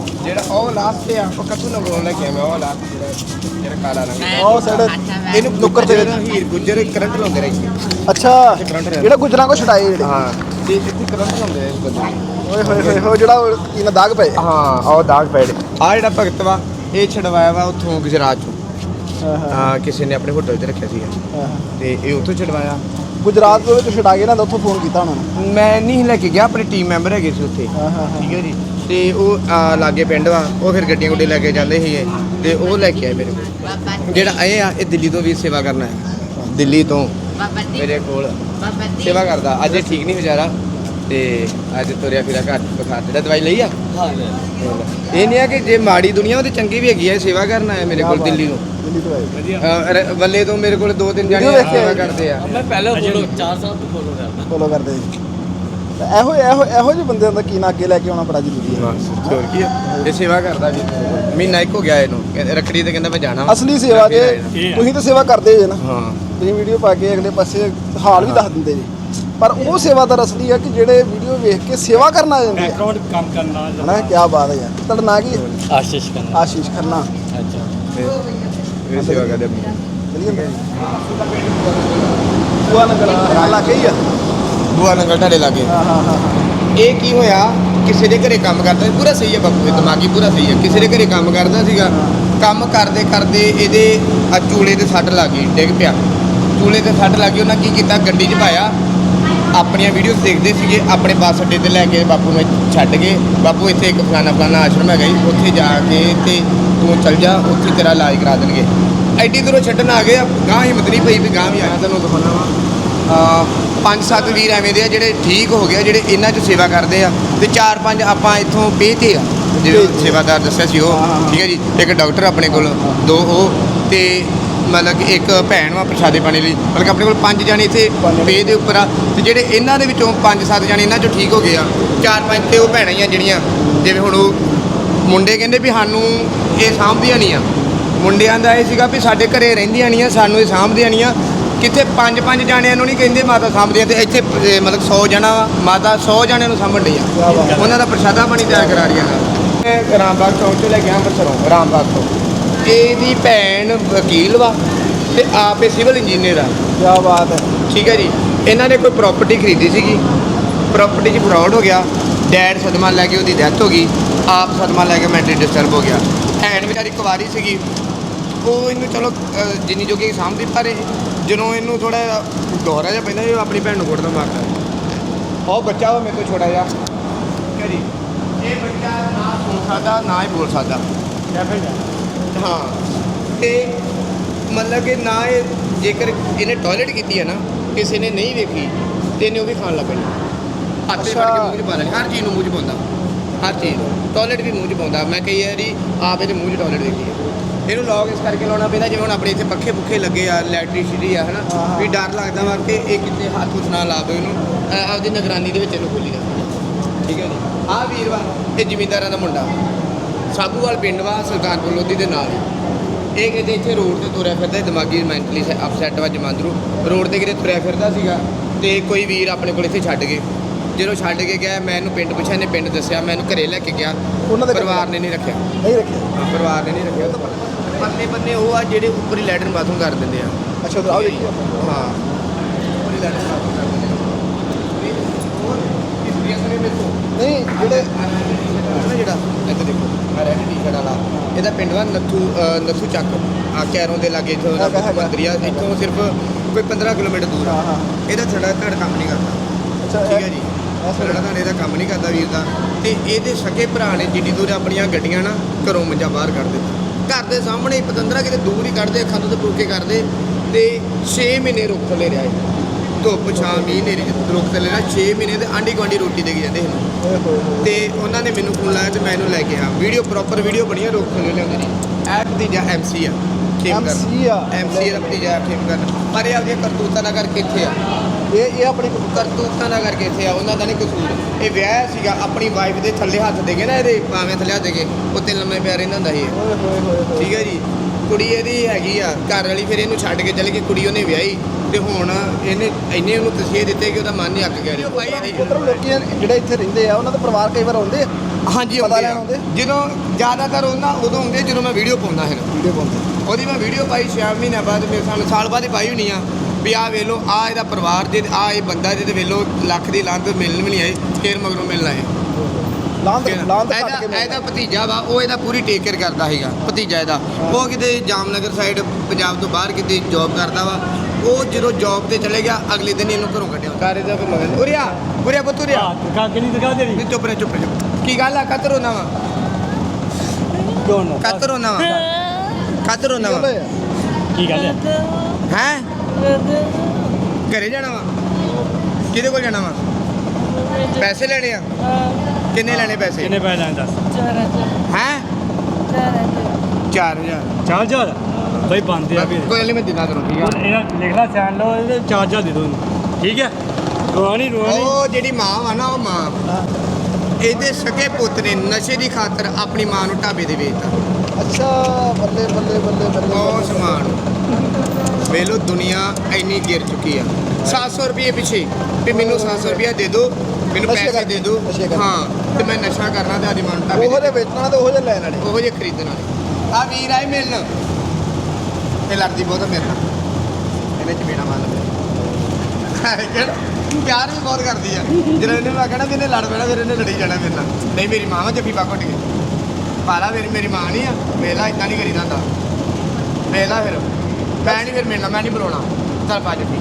ਜਿਹੜਾ ਉਹ ਲਾਸਟ ਤੇ ਆ ਉਹ ਕੱਥੂ ਨਗਰੋਂ ਲੈ ਕੇ ਆਇਆ ਮੈਂ ਉਹ ਲਾਸਟ ਜਿਹੜਾ ਜਿਹੜਾ ਕਾਲਾ ਰੰਗ ਉਹ ਸਾਡੇ ਇਹਨੂੰ ਨੁੱਕਰ ਤੇ ਹੀਰ ਗੁੱਜਰ ਕਰੰਟ ਲਾਉਂਦੇ ਰਹੇ ਅੱਛਾ ਜਿਹੜਾ ਗੁਜਰਾਂ ਕੋ ਛਡਾਏ ਜਿਹੜੇ। ਹਾਂ ਤੇ ਇੱਥੇ ਕਰੰਟ ਲਾਉਂਦੇ ਆ ਇਸ ਬੰਦੇ। ਨੂੰ। ਓਏ ਹੋਏ ਹੋਏ ਹੋਏ ਜਿਹੜਾ ਉਹ ਕੀ ਨਾ ਦਾਗ ਪਏ। ਹਾਂ ਉਹ ਦਾਗ ਪੈ ਆ ਜਿਹੜਾ ਭਗਤ ਵਾ ਇਹ ਛਡਵਾਇਆ ਵਾ ਉੱਥੋਂ ਗੁਜਰਾਤ ਚੋਂ। ਹਾਂ, ਹਾਂ, ਹਾਂ ਕਿਸੇ ਨੇ ਆਪਣੇ ਹੋਟਲ 'ਚ ਰੱਖਿਆ ਸੀਗਾ। ਹਾਂ। ਤੇ ਇਹ ਉੱਥੋਂ ਛਡਵਾਇਆ। ਗੁਜਰਾਤ ਦੇ ਵਿੱਚ ਛਡਾ ਕੇ ਨਾ ਉੱਥੋਂ ਫੋਨ ਕੀਤਾ ਉਹਨਾਂ ਨੇ। ਮੈਂ ਨਹੀਂ ਲੈ ਕੇ ਗਿਆ ਆਪਣੇ ਟੀਮ ਮੈਂਬਰ ਹੈਗੇ ਸੀ ਉੱਥੇ। ਹਾਂ, ਹਾਂ, ਹਾਂ। ਠੀਕ ਹੈ ਜੀ। ਤੇ ਉਹ ਆ, ਲਾਗੇ ਪਿੰਡ ਵਾ ਉਹ ਫਿਰ ਗੱਡੀਆਂ ਗੁੱਡੇ ਲੈ ਕੇ ਜਾਂਦੇ ਸੀਗੇ ਤੇ ਉਹ ਲੈ ਕੇ ਆਏ ਮੇਰੇ ਕੋਲ। ਜਿਹੜਾ ਇਹ ਆ ਇਹ ਦਿੱਲੀ ਤੋਂ ਵੀ ਸੇਵਾ ਕਰਨਾ ਹੈ ਦਿੱਲੀ ਤੋਂ। ਮੇਰੇ ਕੋਲ ਸੇਵਾ ਕਰਦਾ। ਅੱਜ ਇਹ ਠੀਕ ਨਹੀਂ ਵਿਚਾਰਾ ਤੇ ਅੱਜ ਤੁਰਿਆ ਫਿਰਿਆ ਘਰ ਬੁਖਾਰ ਜਿਹੜਾ ਦਵਾਈ ਲਈ ਆ? ਹਾਂ ਇਹ ਨਹੀਂ ਆ ਕਿ ਜੇ ਮਾੜੀ ਦੁਨੀਆ ਉਹ ਤੇ ਚੰਗੀ ਵੀ ਹੈਗੀ ਆ ਇਹ ਸੇਵਾ ਕਰਨ ਆਇਆ ਮੇਰੇ ਕੋਲ ਦਿੱਲੀ ਤੋਂ। ਦਿੱਲੀ ਤੋਂ ਆਏ। ਅ, ਰ- ਵੱਲੇ ਤੋਂ ਮੇਰੇ ਕੋਲ ਦੋ ਤਿੰਨ ਜਣੇ ਸੇਵਾ। ਕਰਦੇ ਆ। ਮੈਂ ਪਹਿਲਾਂ ਫੋਲੋ 4 ਸਾਲ ਤੋਂ ਫੋਲੋ ਕਰਦਾ। ਫੋਲੋ ਕਰਦੇ ਜੀ। ਇਹੋ ਇਹੋ ਇਹੋ ਜਿਹੇ ਬੰਦਿਆਂ ਦਾ ਕੀ ਨਾ ਅੱਗੇ ਲੈ ਕੇ ਆਉਣਾ ਬੜਾ ਜ਼ਰੂਰੀ ਹੈ। ਬਸ ਹੋਰ ਕੀ ਆ? ਇਹ ਸੇਵਾ ਕਰਦਾ ਜੀ। ਮਹੀਨਾ ਇੱਕ ਹੋ ਗਿਆ ਇਹਨੂੰ। ਕਹਿੰਦੇ ਰੱਖੜੀ ਤੇ ਕਹਿੰਦਾ ਮੈਂ ਜਾਣਾ ਵਾ। ਅਸਲੀ ਸੇਵਾ ਜੇ ਆ। ਤੁਸੀਂ ਤਾਂ ਸੇਵਾ ਕਰਦੇ ਜੇ ਨਾ। ਹਾਂ। ਤੁਸੀਂ ਵੀਡੀਓ ਪਾ ਕੇ ਅਗਲੇ ਪਾਸੇ ਹਾਲ ਵੀ ਦੱਸ ਦਿੰਦੇ ਜੀ। ਪਰ ਉਹ ਸੇਵਾਦਾਰ ਅਸਲੀ ਆ ਕਿ ਜਿਹੜੇ ਵੀਡੀਓ ਵੇਖ ਕੇ ਸੇਵਾ ਕਰਨ ਆ ਜਾਂਦੇ ਆ। ਬੈਕਗ੍ਰਾਉਂਡ ਕੰਮ ਕਰਨਾ ਹਨਾ ਕੀ ਬਾਤ ਹੈ ਯਾਰ। ਤੁਹਾਡਾ ਨਾਂ ਕੀ ਹੈ? ਆਸ਼ੀਸ਼ ਕਰਨਾ ਆਸ਼ੀਸ਼ ਖੰਨਾ। ਅੱਛਾ। ਇਹ ਇਹ ਸੇਵਾ ਕਰਦੇ ਆ। ਚਲਿਏ ਬੁਆ ਨਗਰ ਲਾ ਕੇ ਹੀ ਆ। ਬੁਆ ਨੰਗਲ ਢਾਡੇ ਲਾਗੇ ਹਾਂ ਹਾਂ ਹਾਂ ਹਾਂ। ਇਹ ਕੀ ਹੋਇਆ? ਕਿਸੇ ਦੇ ਘਰੇ ਕੰਮ ਕਰਦਾ ਸੀ। ਪੂਰਾ ਸਹੀ ਹੈ ਬਾਪੂ ਇਹ ਦਿਮਾਗੀ ਪੂਰਾ ਸਹੀ ਹੈ ਕਿਸੇ ਦੇ ਘਰੇ ਕੰਮ ਕਰਦਾ ਸੀਗਾ ਕੰਮ ਕਰਦੇ ਕਰਦੇ ਇਹਦੇ ਆ ਚੂਲੇ ਤੇ ਸੱਟ ਲੱਗ ਗਈ ਡਿੱਗ ਪਿਆ। ਚੂਲੇ ਤੇ ਸੱਟ ਲੱਗ ਗਈ ਉਹਨਾਂ ਕੀ ਕੀਤਾ? ਗੱਡੀ 'ਚ ਪਾਇਆ। ਆਪਣੀਆਂ ਵੀਡੀਓਜ਼ ਦੇਖਦੇ ਸੀਗੇ ਆਪਣੇ ਬੱਸ ਅੱਡੇ ਤੇ ਲੈ ਕੇ ਬਾਪੂ ਨੂੰ ਛੱਡ ਗਏ ਬਾਪੂ ਇੱਥੇ ਇੱਕ ਫਲਾਣਾ ਫਲਾਣਾ ਆਸ਼ਰਮ ਹੈਗਾ ਜੀ ਉੱਥੇ ਜਾ ਕੇ ਤੇ ਤੂੰ ਚੱਲ ਜਾ ਉੱਥੇ ਤੇਰਾ ਇਲਾਜ ਕਰਾ ਦੇਣਗੇ। ਐਡੀ ਦੂਰੋਂ ਛੱਡਣ ਆ ਗਏ ਗਾਂ ਹਿੰਮਤ ਨਹੀਂ ਪਈ ਵੀ ਗਾਂ ਵੀ ਆਇਆ ਤੈਨੂੰ ਦਿਖਾਉਣਾ ਵਾ। ਪੰਜ ਸੱਤ ਵੀਰ ਐਵੇਂ ਦੇ ਆ ਜਿਹੜੇ ਠੀਕ ਹੋ ਗਏ ਆ, ਜਿਹੜੇ ਇਹਨਾਂ 'ਚ ਸੇਵਾ ਕਰਦੇ ਆ ਤੇ ਚਾਰ ਪੰਜ ਆਪਾਂ ਇੱਥੋਂ ਪੇਤੇ ਆ। ਜਿਹੜੇ ਸੇਵਾਦਾਰ ਦੱਸਿਆ ਸੀ ਉਹ ਠੀਕ ਹੈ ਜੀ। ਇੱਕ ਡਾਕਟਰ ਆਪਣੇ ਕੋਲ ਦੋ ਉਹ ਤੇ ਮਤਲਬ ਕਿ ਇੱਕ ਭੈਣ ਵਾ ਪ੍ਰਸ਼ਾਦੇ ਪਾਣੀ ਲਈ। ਮਤਲਬ ਕਿ ਆਪਣੇ ਕੋਲ ਪੰਜ ਜਾਣੇ ਇੱਥੇ ਪੇ ਦੇ ਉੱਪਰ ਆ ਤੇ ਜਿਹੜੇ ਇਹਨਾਂ ਦੇ ਵਿੱਚੋਂ ਪੰਜ ਸੱਤ ਜਾਣੇ ਇਹਨਾਂ 'ਚੋਂ ਠੀਕ ਹੋ ਗਏ ਆ। ਚਾਰ ਪੰਜ ਤੇ ਉਹ ਭੈਣਾਂ ਹੀ ਆ ਜਿਹੜੀਆਂ ਜਿਵੇਂ ਹੁਣ ਉਹ ਮੁੰਡੇ ਕਹਿੰਦੇ ਵੀ ਸਾਨੂੰ ਇਹ ਸਾਂਭਦੀਆਂ ਨਹੀਂ ਆ। ਮੁੰਡਿਆਂ ਦਾ ਇਹ ਸੀਗਾ ਵੀ ਸਾਡੇ ਘਰੇ ਰਹਿੰਦੀਆਂ ਨਹੀਂ ਆ ਸਾਨੂੰ ਇਹ ਸਾਂਭਦੀਆਂ ਨਹੀਂ ਆ। ਕਿੱਥੇ ਪੰਜ ਪੰਜ ਜਾਣਿਆਂ ਨੂੰ ਨਹੀਂ ਕਹਿੰਦੇ ਮਾਤਾ ਸਾਂਭਦੀਆਂ ਤੇ ਇੱਥੇ ਅਹ, ਮਤਲਬ 100 ਜਣਾ ਵਾ ਮਾਤਾ 100 ਜਾਣਿਆਂ ਨੂੰ ਸਾਂਭਣ ਡਈ ਆ। ਉਹਨਾਂ ਦਾ ਪ੍ਰਸ਼ਾਦਾ ਪਾਣੀ ਤਿਆਰ ਕਰਾ ਰਹੀਆਂ ਨੇ। ਰਾਮਬਾਗ ਚੌਂਕ ਤੋਂ ਲੈ ਗਿਆ ਅੰਮ੍ਰਿਤਸਰੋਂ ਰਾਮਬਾਗ ਤੋਂ। ਇਹਦੀ ਭੈਣ ਵਕੀਲ ਵਾ ਤੇ ਆਪ ਇਹ ਸਿਵਲ ਇੰਜੀਨੀਅਰ ਆ। ਕੀ ਬਾਤ ਹੈ। ਠੀਕ ਹੈ ਜੀ। ਇਹਨਾਂ ਨੇ ਕੋਈ ਪ੍ਰਾਪਰਟੀ ਖਰੀਦੀ ਸੀਗੀ। ਪ੍ਰਾਪਰਟੀ 'ਚ ਫਰਾਡ ਹੋ ਗਿਆ। ਡੈਡ ਸਦਮਾ ਲੈ ਕੇ ਉਹਦੀ ਡੈਥ ਹੋ ਗਈ। ਆਪ ਸਦਮਾ ਲੈ ਕੇ ਮੈਂਟਲੀ ਡਿਸਟਰਬ ਹੋ ਗਿਆ। ਭੈਣ ਵਿਚਾਰੀ ਕੁਵਾਰੀ ਸੀਗੀ। ਉਹ ਇਹਨੂੰ ਚਲੋ ਅਹ, ਜਿੰਨੀ ਜੋਗੀ ਸਾਂਭਦੀ ਪਰ ਇਹ ਜਦੋਂ ਇਹਨੂੰ ਥੋੜਾ ਗੌਰਾ ਜਿਹਾ ਪੈਂਦਾ ਇਹ ਆਪਣੀ ਭੈਣ ਨੂੰ ਕੁੱਟਦਾ ਮਾਰਦਾ। ਉਹ ਬੱਚਾ ਵਾ ਮੇਰੇ ਤੋਂ ਛੋਟਾ ਜਿਹਾ। ਠੀਕ ਹੈ ਜੀ? ਇਹ ਬੱਚਾ ਨਾ ਸੁਣ ਸਕਦਾ ਨਾ ਹੀ ਬੋਲ ਸਕਦਾ। ਹਾਂ। ਤੇ ਮਤਲਬ ਕਿ ਨਾ ਇਹ ਜੇਕਰ ਇਹਨੇ ਟਾਇਲਟ ਕੀਤੀ ਹੈ ਨਾ ਕਿਸੇ ਨੇ ਨਹੀਂ ਵੇਖੀ ਤੇ ਇਹਨੇ ਉਹ ਵੀ ਖਾਣ ਲੱਗ ਪੈਣੀ। ਹੱਥ ਫੜ ਕੇ ਮੂੰਹ 'ਚ ਪਾ ਲੈਣੀ। ਹਰ ਚੀਜ਼ ਨੂੰ ਮੂੰਹ 'ਚ ਪਾਉਂਦਾ। ਹਰ ਚੀਜ਼। ਟਾਇਲਟ ਵੀ ਮੂੰਹ 'ਚ ਪਾਉਂਦਾ। ਮੈਂ ਕਈ ਵਾਰੀ ਆਪ ਇਹਦੇ ਮੂੰਹ 'ਚ ਟਾਇਲਟ ਦੇਖੀ ਹੈ। ਇਹਨੂੰ ਲੌਕ ਇਸ ਕਰਕੇ ਲਾਉਣਾ ਪੈਂਦਾ ਜਿਵੇਂ ਹੁਣ ਆਪਣੇ ਇੱਥੇ ਪੱਖੇ ਪੁੱਖੇ ਲੱਗੇ ਆ ਇਲੈਕਟ੍ਰਿਸਿਟੀ ਆ ਹਨਾ? ਵੀ ਡਰ ਲੱਗਦਾ ਵਾ ਕਿ ਇਹ ਕਿਤੇ ਹੱਥ ਉਸ ਨਾ ਲਾ ਦੋ ਇਹਨੂੰ। ਆਪਦੀ ਨਿਗਰਾਨੀ ਦੇ ਵਿੱਚ ਇਹਨੂੰ ਖੋਲੀ ਦਾ। ਠੀਕ ਹੈ ਜੀ? ਆਹ ਵੀਰ ਵਾ ਇਹ ਜ਼ਿਮੀਂਦਾਰਾਂ ਦਾ ਮੁੰਡਾ। ਸਾਬੂਵਾਲ ਪਿੰਡ ਵਾ ਸੁਲਤਾਨਪੁਰ ਲੋਧੀ ਦੇ ਨਾਲ। ਇਹ ਕਿਤੇ ਇੱਥੇ ਰੋਡ ਤੇ ਤੁਰਿਆ ਫਿਰਦਾ ਸੀ, ਦਿਮਾਗੀ ਮੈਂਟਲੀ ਅਪਸੈਟ ਵਾ ਜਮਾਂਦਰੂ। ਰੋਡ ਤੇ ਕਿਤੇ ਤੁਰਿਆ ਫਿਰਦਾ ਸੀਗਾ ਤੇ ਕੋਈ ਵੀਰ ਆਪਣੇ ਕੋਲ ਇੱਥੇ ਛੱਡ ਗਏ। ਜਦੋਂ ਛੱਡ ਕੇ ਗਿਆ ਮੈਂ ਇਹਨੂੰ ਪਿੰਡ ਪੁੱਛਿਆ ਇਹਨੇ ਪਿੰਡ ਦੱਸਿਆ ਮੈਂ ਇਹਨੂੰ ਘਰੇ ਲੈ ਕੇ ਗਿਆ। ਉਹਨਾਂ ਦੇ? ਪਰਿਵਾਰ ਨੇ ਨਹੀਂ ਰੱਖਿਆ। ਨਹੀਂ ਰੱਖਿਆ। ਪਰਿਵਾਰ ਨੇ ਨਹੀਂ ਰੱਖਿਆ। ਪਰਲੇ ਬੰਨੇ ਉਹ ਆ ਜਿਹੜੇ ਉੱਪਰ ਹੀ ਲੈਟਰਨ ਬਾਥਰੂਮ ਕਰ ਦਿੰਦੇ ਆ। ਅੱਛਾ ਉਧਰ ਆਓ ਦੇਖੀਏ। ਹਾਂ। ਉੱਪਰ ਹੀ ਲੈਟਰਨ ਬਾਥਰੂਮ ਕਰ ਦਿੰਦੇ ਆ। ਇਹ ਹੋਰ ਇਸ ਸਾਰੇ ਮੇਰੇ ਤੋਂ ਨਹੀਂ ਜਿਹੜੇ ਨਾ ਜਿਹੜਾ ਇੱਥੇ ਦੇਖੋ ਆ ਰੈਡ ਟੀ-ਸ਼ਰਟ ਵਾਲਾ। ਇਹਦਾ ਪਿੰਡ ਵਾ ਨੱਥੂ ਨੱਥੂ ਚੱਕ। ਆ ਕੈਰੋਂ ਦੇ ਲਾਗੇ ਇੱਥੋਂ ਦਾ ਹੈਗਾ, ਹੈਗਾ। ਮੰਦਰੀ ਆ। ਇੱਥੋਂ ਸਿਰਫ ਕੋਈ 15 ਕਿਲੋਮੀਟਰ ਦੂਰ ਆ। ਹਾਂ, ਹਾਂ। ਇਹਦਾ ਥੜਾ ਧੜ ਕੰਮ ਨਹੀਂ ਕਰਦਾ। ਅੱਛਾ ਠੀਕ ਹੈ ਜੀ। ਥੜਾ ਧੜ ਇਹਦਾ ਕੰਮ ਨਹੀਂ ਕਰਦਾ ਵੀਰ ਦਾ। ਤੇ ਇਹਦੇ ਸਕੇ ਭਰਾ ਨੇ ਜਿੱਡੀ ਦੂਰ ਆਪਣੀਆਂ ਗੱਡੀਆਂ ਨਾ ਘਰੋਂ ਮੰਜਾ ਬਾਹਰ ਕੱਢ ਦਿੱਤਾ। ਘਰ ਦੇ ਸਾਹਮਣੇ ਹੀ ਪਤੰਦਰਾ ਕਿਤੇ ਦੂਰ ਹੀ ਕੱਢਦੇ ਅੱਖਾਂ ਤੋਂ ਤੇ ਪੂਕੇ ਕਰਦੇ ਤੇ 6 ਮਹੀਨੇ ਰੁੱਖ ਥੱਲੇ ਰਿਹਾ ਇਹ। ਧੁੱਪ ਛਾਂ ਮੀਂਹ ਨੇਰੀ ਰੁੱਖ ਥੱਲੇ ਰਿਹਾ 6 ਮਹੀਨੇ ਤੇ ਆਂਢੀ ਗੁਆਂਢੀ ਰੋਟੀ ਦੇ ਕੇ ਜਾਂਦੇ ਹੋਏ ਤੇ ਉਹਨਾਂ ਨੇ ਮੈਨੂੰ ਫੋਨ ਲਾਇਆ ਤੇ ਮੈਂ ਇਹਨੂੰ ਲੈ ਕੇ ਆ ਵੀਡੀਓ ਪ੍ਰੋਪਰ ਵੀਡੀਓ ਬਣੀ ਆ ਰੋਕ ਥੱਲੇ ਲਿਆਉਂਦੇ ਨਹੀਂ ਐ ਭਤੀਜਾ ਐਮਸੀ ਆ ਖੇਮ ਕਰ MC ਆ। ਐਮਸੀ ਦਾ ਭਤੀਜਾ ਖੇਮ ਕਰ ਪਰ ਇਹ ਆਪਣੀਆਂ ਕਰਤੂਤਾਂ ਨਾਲ ਕਰਕੇ ਇੱਥੇ ਆ। ਇਹ ਇਹ ਆਪਣੀ ਕਰਤੂਤਾਂ ਨਾਲ ਕਰਕੇ ਇੱਥੇ ਆ ਉਹਨਾਂ ਦਾ ਨਹੀਂ ਕਸੂਰ। ਇਹ ਵਿਆਹ ਸੀਗਾ ਆਪਣੀ ਵਾਈਫ ਦੇ ਥੱਲੇ ਹੱਥ ਦੇ ਕੇ ਨਾ ਇਹਦੇ ਭਾਵੇਂ ਥੱਲੇ ਹੱਥ ਦੇ ਕੇ ਉੱਤੇ ਲੰਮੇ ਪਿਆ ਰਹਿੰਦਾ ਹੁੰਦਾ ਸੀ ਇਹ। ਠੀਕ ਹੈ ਜੀ? ਕੁੜੀ ਇਹਦੀ ਹੈਗੀ ਆ ਘਰ ਵਾਲੀ ਫਿਰ ਇਹਨੂੰ ਛੱਡ ਕੇ ਚਲੇ ਗਈ ਕੁੜੀ ਉਹਨੇ ਵਿਆਹੀ ਤੇ ਹੁਣ ਇਹਨੇ ਇੰਨੇ ਉਹਨੂੰ ਤਸੀਹੇ ਦਿੱਤੇ ਕਿ ਉਹਦਾ ਮਨ ਨਹੀਂ ਅੱਕ ਗਿਆ ਜੀ। ਭਾਈ ਇਹਦੀ ਪੁੱਤਰ ਲੋਕੀ ਜਿਹੜੇ ਇੱਥੇ ਰਹਿੰਦੇ ਆ ਉਹਨਾਂ ਦੇ ਪਰਿਵਾਰ ਕਈ ਵਾਰ ਆਉਂਦੇ ਆ? ਹਾਂਜੀ ਪਤਾ ਆਉਂਦੇ ਲੈਣ ਆ। ਆਉਂਦੇ? ਜਦੋਂ ਜ਼ਿਆਦਾਤਰ ਉਹਨਾਂ ਉਦੋਂ ਆਉਂਦੇ ਜਦੋਂ ਮੈਂ ਵੀਡੀਓ ਪਾਉਂਦਾ ਹੈਗਾ। ਵੀਡੀਓ ਪਾਉਂਦੇ। ਉਹਦੀ ਮੈਂ ਵੀਡੀਓ ਪਾਈ 6 ਮਹੀਨਿਆਂ ਬਾਅਦ ਮੇਰੇ ਸਾਲ ਸਾਲ ਬਾਅਦ ਹੀ ਪਾਈ ਹੋਣੀ ਆ। ਵੀ ਆਹ ਵੇਲੋ ਆ ਇਹਦਾ ਪਰਿਵਾਰ ਜੇ ਆ ਇਹ ਬੰਦਾ ਜਿਹਦੇ ਵੇਲੋ ਲੱਖ ਦੀ ਲਾਂਤ ਮਿਲਣ ਵੀ ਨਹੀਂ ਆਈ ਫੇਰ ਮਗਰੋਂ ਮਿਲਣ ਆਏ ਲਾਂਦ ਲਾਂਦ ਕੱਟ ਕੇ ਇਹਦਾ ਭਤੀਜਾ ਵਾ ਉਹ ਇਹਦਾ ਪੂਰੀ ਟੇਕ ਕੇਅਰ ਕਰਦਾ ਹੈਗਾ ਭਤੀਜਾ ਇਹਦਾ। ਉਹ ਕਿਤੇ ਜਾਮਨਗਰ ਸਾਈਡ ਪੰਜਾਬ ਤੋਂ ਬਾਹਰ ਕਿਤੇ ਜੌਬ ਕਰਦਾ ਵਾ ਉਹ ਜਦੋਂ ਜੌਬ ਤੇ ਚਲੇ ਗਿਆ ਅਗਲੇ ਦਿਨ ਇਹਨੂੰ ਘਰੋਂ ਕੱਢਿਆ। ਕਾਰੇ ਦਾ ਮਗਰ ਉਰਿਆ ਉਰਿਆ ਪੁੱਤ ਉਰਿਆ। ਕਾਕੇ ਨਹੀਂ ਦਿਖਾ ਦੇਣੀ? ਨਹੀਂ ਚੁੱਪ ਰਹਿ ਚੁੱਪ ਰਹਿ ਚੁੱਪ। ਕੀ ਗੱਲ ਆ ਕਤਰੋ ਨਾ ਵਾ? ਦੋਨੋਂ ਕਤਰੋ ਨਾ ਵਾ? ਕਤਰੋ ਨਾ ਵਾ? ਆ। ਕੀ ਗੱਲ ਹੈ ਹੈ? ਘਰੇ ਜਾਣਾ ਵਾ? ਕਿਹਦੇ ਕੋਲ ਜਾਣਾ ਵਾ? ਪੈਸੇ ਲੈਣੇ ਆ? ਕਿੰਨੇ ਲੈਣੇ ਪੈਸੇ? ਕਿੰਨੇ ਪੈਸੇ ਲੈਣ ਦੱਸ। ਹੈ? 4000 ਚਾਰ ਹਜ਼ਾਰ? ਬਈ ਬੰਦੇ ਆ ਵੀ ਕੋਈ ਗੱਲ ਨਹੀਂ ਮੈਂ ਦਿਨਾ ਕਰੂੰ ਠੀਕ ਆ? ਹੁਣ ਇਹਦਾ ਲਿਖ ਲਾ ਸੈਨ ਲਓ ਇਹਦੇ ਚਾਰ ਹਜ਼ਾਰ ਦੇ ਦੋ ਇਹਨੂੰ। ਠੀਕ ਹੈ? ਰੋਣੀ ਰੋਣੀ ਉਹ ਜਿਹੜੀ ਮਾਂ ਵਾ ਨਾ ਉਹ ਮਾਂ ਇਹਦੇ ਸਕੇ ਪੁੱਤ ਨੇ ਨਸ਼ੇ ਦੀ ਖਾਤਰ ਆਪਣੀ ਮਾਂ ਨੂੰ ਢਾਬੇ ਦੇ ਵੇਚਤਾ। ਅੱਛਾ ਬੱਲੇ ਬੱਲੇ ਬੱਲੇ ਬੱਲੇ। ਉਹ ਸਮਾਨ। ਵੇਲੋ ਦੁਨੀਆ ਇੰਨੀ ਗਿਰ ਚੁੱਕੀ ਆ। 700 ਰੁਪਏ ਪਿੱਛੇ। ਵੀ ਮੈਨੂੰ 700 ਰੁਪਏ ਦੇ ਦਿਓ ਮੈਨੂੰ ਨਸ਼ੇ ਪੈਸੇ ਦੇ ਦਿਓ। ਨਸ਼ੇ ਕਰ। ਹਾਂ ਤੇ ਮੈਂ ਨਸ਼ਾ ਕਰਨਾ ਤੇ ਆਦੀ ਮਾਂ ਨੂੰ ਢਾਬੇ ਉਹੋ ਦੇ ਦੇ ਵੇਚਣਾ ਤੇ ਉਹੋ ਜਿਹੇ ਲੈਣ ਵਾਲੇ। ਉਹੋ ਜਿਹੇ ਖਰੀਦਣ ਵਾਲੇ। ਆ ਵੀਰ ਆਏ ਮਿਲਣ। ਇਹ ਲੜਦੀ ਬਹੁਤ ਆ ਮੇਰੇ ਨਾਲ। ਇਹਨੇ ਚ ਮੇਣਾ ਮਾਰ ਲਿਆ ਕਿਹੜਾ? ਪਿਆਰ ਵੀ ਬਹੁਤ ਕਰਦੀ ਆ। ਜਦੋਂ ਇਹਨੇ ਮੈਂ ਕਹਣਾ ਵੀ ਇਹਨੇ ਲੜ ਪੈਣਾ ਫਿਰ ਇਹਨੇ ਲੜੀ ਜਾਣਾ ਮੇਰੇ ਨਾਲ। ਨਹੀਂ ਮੇਰੀ ਮਾਂ ਵਾ ਜੱਫੀ ਪਾ ਘੁੱਟ ਕੇ। ਪਾਲਾ ਮੇਰੀ ਮੇਰੀ ਮਾਂ ਨਹੀਂ ਆ। ਵੇਲਾ ਇਦਾਂ ਨਹੀਂ ਕਰੀਦਾ ਹੁੰਦਾ। ਵੇਲਾ ਫਿਰ। ਮੈਂ ਨਹੀਂ ਫਿਰ ਮਿਲਣਾ ਮੈਂ ਨਹੀਂ ਬੁਲਾਉਣਾ ਚੱਲ ਪਾ ਜੱਫੀ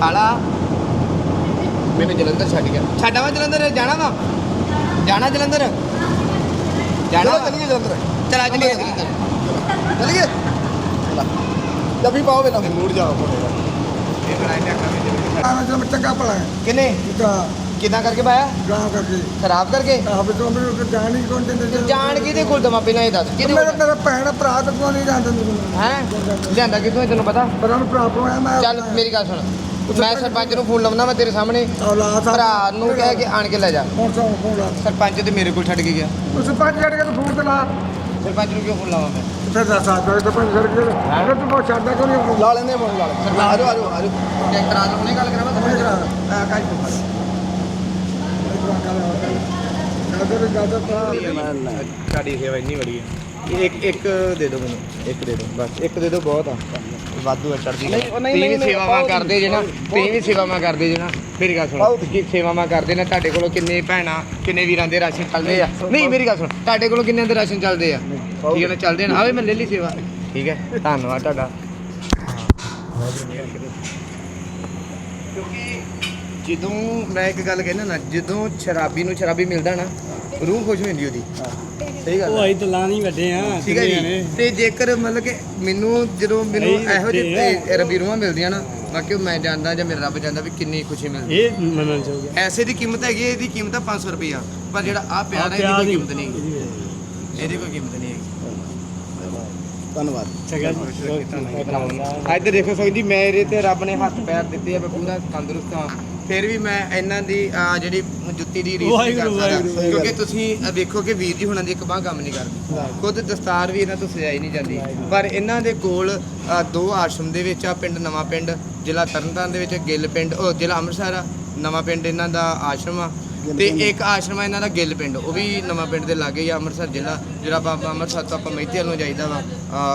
ਪਾਲਾ ਮੈਨੂੰ ਜਲੰਧਰ ਛੱਡ ਗਿਆ ਛੱਡ ਆਵਾਂ ਜਲੰਧਰ ਜਾਣਾ ਵਾ ਜਾਣਾ ਜਲੰਧਰ ਜਾਣਾ ਚਲੋ ਵਾ? ਚਲੀਏ ਜਲੰਧਰ ਚਲਾ ਚਲੀਏ ਜਲੰਧਰ ਚਲੀਏ ਜੱਫੀ ਪਾਓ ਬੇਟਾ ਮੂਡ ਜਾਓ ਮੁੰਡੇ ਦਾ ਇਹ ਬਣਾਇਆ ਨੇ ਅੱਖਾਂ ਵਿੱਚ ਆਹ ਜਮ ਚੰਗਾ ਭਲਾ ਹੈ ਕਿਨੇ ਕਾ ਕਿਦਾਂ ਕਰਕੇ ਪਾਇਆ? ਗਾਂ ਕਰਕੇ। ਖਰਾਬ ਕਰਕੇ? ਆਪ ਤੋਂ ਮੈਨੂੰ ਜਾਣ ਹੀ ਕੌਣ ਦਿੰਦੇ ਜਾਣ ਕਿਹਦੇ ਕੋਲ ਦਮਾ ਪਹਿਲਾਂ ਇਹ ਦੱਸ ਕਿਹਦੇ ਮੇਰੇ ਮੇਰਾ ਭੈਣ ਭਰਾ ਤਾਂ ਕੋਈ ਨਹੀਂ ਮੈਨੂੰ। ਹੈ? ਲਿਆਂਦਾ ਹੈ ਤੈਨੂੰ ਪਤਾ? ਪਰ ਉਹਨੂੰ ਭਰਾ ਪਵਾਇਆ ਮੈਂ ਚੱਲ ਮੇਰੀ ਗੱਲ ਸੁਣ। ਮੈਂ ਸਰਪੰਚ ਨੂੰ ਫੋਨ ਲਾਉਣਾ ਮੈਂ ਤੇਰੇ ਸਾਹਮਣੇ। ਭਰਾ ਨੂੰ ਕਹਿ ਕੇ ਆਣ ਕੇ ਲੈ ਜਾ। ਫੋਨ ਲਾ। ਸਰਪੰਚ ਤੇ ਮੇਰੇ ਕੋਲ ਛੱਡ ਕੇ ਗਿਆ। ਉਸ ਪੰਜ ਜੜ ਕੇ ਤੂੰ ਫੋਨ ਤੇ ਲਾ। ਸਰਪੰਚ ਨੂੰ ਕਿਉਂ ਫੋਨ ਲਾਵਾਂ ਮੈਂ? ਫਿਰ ਦੱਸ ਆ ਤਾਂ ਪੰਜ ਜੜ ਕੇ ਅਰੇ ਤੂੰ ਬਹੁਤ ਛੱਡਦਾ ਕਿਉਂ ਨਹੀਂ ਲਾ ਲੈਂਦੇ ਫੋਨ ਲਾ ਆ ਜਾਓ ਆ ਜਾਓ ਆ ਜਾਓ। ਚੈੱਕ ਕਰਾ ਲਓ ਹੁਣੇ ਗੱਲ ਕਰਾਵਾਂ ਹੁਣੇ ਕਰਾ। ਆ ਕਾਜ ਤੋਂ ਤਾਂ ਸਾਡੀ ਸੇਵਾ ਇੰਨੀ ਬੜੀ ਹੈ ਇੱਕ ਇੱਕ ਦੇ ਦਿਓ ਮੈਨੂੰ ਇੱਕ ਦੇ ਦਿਓ ਬਸ ਇੱਕ ਦੇ ਦਿਓ ਬਹੁਤ ਆ। ਵਾਧੂ ਹੈ ਚੜਦੀ ਨਹੀਂ, ਉਹ ਨਹੀਂ, ਤੁਸੀਂ ਵੀ ਨਹੀਂ, ਸੇਵਾਵਾਂ ਬਹੁਤ ਕਰਦੇ ਜੇ ਨਾ ਤੁਸੀਂ ਵੀ ਸੇਵਾਵਾਂ ਕਰਦੇ ਜੇ ਨਾ ਮੇਰੀ ਗੱਲ ਸੁਣੋ ਬਹੁਤ। ਕਿ ਸੇਵਾਵਾਂ ਕਰਦੇ ਨੇ ਤੁਹਾਡੇ ਕੋਲੋਂ ਕਿੰਨੇ ਭੈਣਾਂ ਕਿੰਨੇ ਵੀਰਾਂ ਦੇ ਰਾਸ਼ਨ ਚੱਲਦੇ ਆ। ਨਹੀਂ ਮੇਰੀ ਗੱਲ ਸੁਣ ਤੁਹਾਡੇ ਕੋਲੋਂ ਕਿੰਨਿਆਂ ਦੇ ਰਾਸ਼ਨ ਚੱਲਦੇ ਆ? ਠੀਕ ਹੈ ਨਾ ਚੱਲਦੇ ਆ ਨਾ ਆਵੇ ਮੈਂ ਲੈ ਲਈ ਸੇਵਾ। ਠੀਕ ਹੈ ਧੰਨਵਾਦ ਤੁਹਾਡਾ। ਕਿਉਂਕਿ ਜਦੋਂ ਮੈਂ ਇੱਕ ਗੱਲ ਕਹਿੰਦਾ ਨਾ ਜਦੋਂ ਸ਼ਰਾਬੀ ਨੂੰ ਸ਼ਰਾਬੀ ਮਿਲਦਾ ਨਾ ਰੂਹ ਖੁਸ਼ ਹੋ ਜਾਂਦੀ ਉਹਦੀ। ਸਹੀ ਗੱਲ ਉਹ ਆ। ਅਸੀਂ ਤਾਂ ਨਹੀਂ ਵੱਡੇ ਆ ਠੀਕ ਹੈ ਕਿੰਨੇ ਜੀ। ਨੇ। ਤੇ ਜੇਕਰ ਮਤਲਬ ਕਿ ਮੈਨੂੰ ਜਦੋਂ ਮੈਨੂੰ ਨਹੀਂ, ਇਹੋ ਤੇ ਜਿਹੇ ਰਬੀ ਰੂਹਾਂ ਮਿਲਦੀਆਂ ਨਾ ਬਾਕੀ ਉਹ ਮੈਂ ਜਾਣਦਾ ਜਾਂ ਮੇਰਾ ਰੱਬ ਜਾਣਦਾ ਵੀ ਕਿੰਨੀ ਖੁਸ਼ੀ ਮਿਲਦੀ। ਇਹ ਮੰਨਣਾ ਚਾਹੀਦਾ ਐਸੇ ਦੀ ਕੀਮਤ ਹੈਗੀ ਹੈ, ਇਹਦੀ ਕੀਮਤ ਹੈ 500 ਰੁਪਈਆ। ਪਰ ਜਿਹੜਾ ਆ ਪਿਆਰ ਹੈ ਇਹਦੀ ਕੋਈ ਕੀਮਤ ਨਹੀਂ ਹੈਗੀ। ਇਹਦੀ ਕੋਈ ਕੀਮਤ ਨਹੀਂ ਹੈਗੀ। ਧੰਨਵਾਦ। ਚੰਗਾ ਜੀ। ਇੱਧਰ ਦੇਖੋ ਸੋਈ ਜੀ ਮੇਰੇ ਤੇ ਰੱਬ ਨੇ ਹੱਥ ਪੈਰ ਦਿੱਤੇ ਆ ਮੈਂ ਪੂਰਾ ਤੰਦਰੁਸਤ ਹਾਂ। ਫਿਰ ਵੀ ਮੈਂ ਇਹਨਾਂ ਦੀ ਜਿਹੜੀ ਜੁੱਤੀ ਦੀ ਰੀਸ ਨਹੀਂ ਕਰ ਵਾਹਿਗੁਰੂ, ਸਕਦਾ। ਵਾਹਿਗੁਰੂ। ਕਿਉਂਕਿ ਤੁਸੀਂ ਅਹ ਵੇਖੋ ਕਿ ਵੀਰ ਜੀ ਹੁਣਾਂ ਦੀ ਇੱਕ ਬਾਹ ਕੰਮ ਨਹੀਂ ਕਰਦੀ। ਖੁਦ ਦਸਤਾਰ ਵੀ ਇਹਨਾਂ ਤੋਂ ਸਜਾਈ ਨਹੀਂ ਜਾਂਦੀ। ਪਰ ਇਹਨਾਂ ਦੇ ਕੋਲ ਦੋ ਆਸ਼ਰਮ ਦੇ ਵਿੱਚ ਆ ਪਿੰਡ ਨਵਾਂ ਪਿੰਡ ਜ਼ਿਲ੍ਹਾ ਤਰਨਤਾਰਨ ਦੇ ਵਿੱਚ ਗਿੱਲ ਪਿੰਡ ਉਹ ਜ਼ਿਲ੍ਹਾ ਅੰਮ੍ਰਿਤਸਰ ਆ ਨਵਾਂ ਪਿੰਡ ਇਹਨਾਂ ਦਾ ਆਸ਼ਰਮ ਆ। ਤੇ ਇੱਕ ਆਸ਼ਰਮ ਆ ਇਹਨਾਂ ਦਾ ਗਿੱਲ ਪਿੰਡ ਉਹ ਵੀ ਨਵਾਂ ਪਿੰਡ ਦੇ ਲਾਗੇ ਹੀ ਆ ਅੰਮ੍ਰਿਤਸਰ ਜ਼ਿਲ੍ਹਾ ਜਿਹੜਾ ਬਾਬਾ ਅੰਮ੍ਰਿਤਸਰ ਤੋਂ ਆਪਾਂ ਮਹਿਤੇ ਵੱਲੋਂ ਜਾਈਦਾ ਵਾ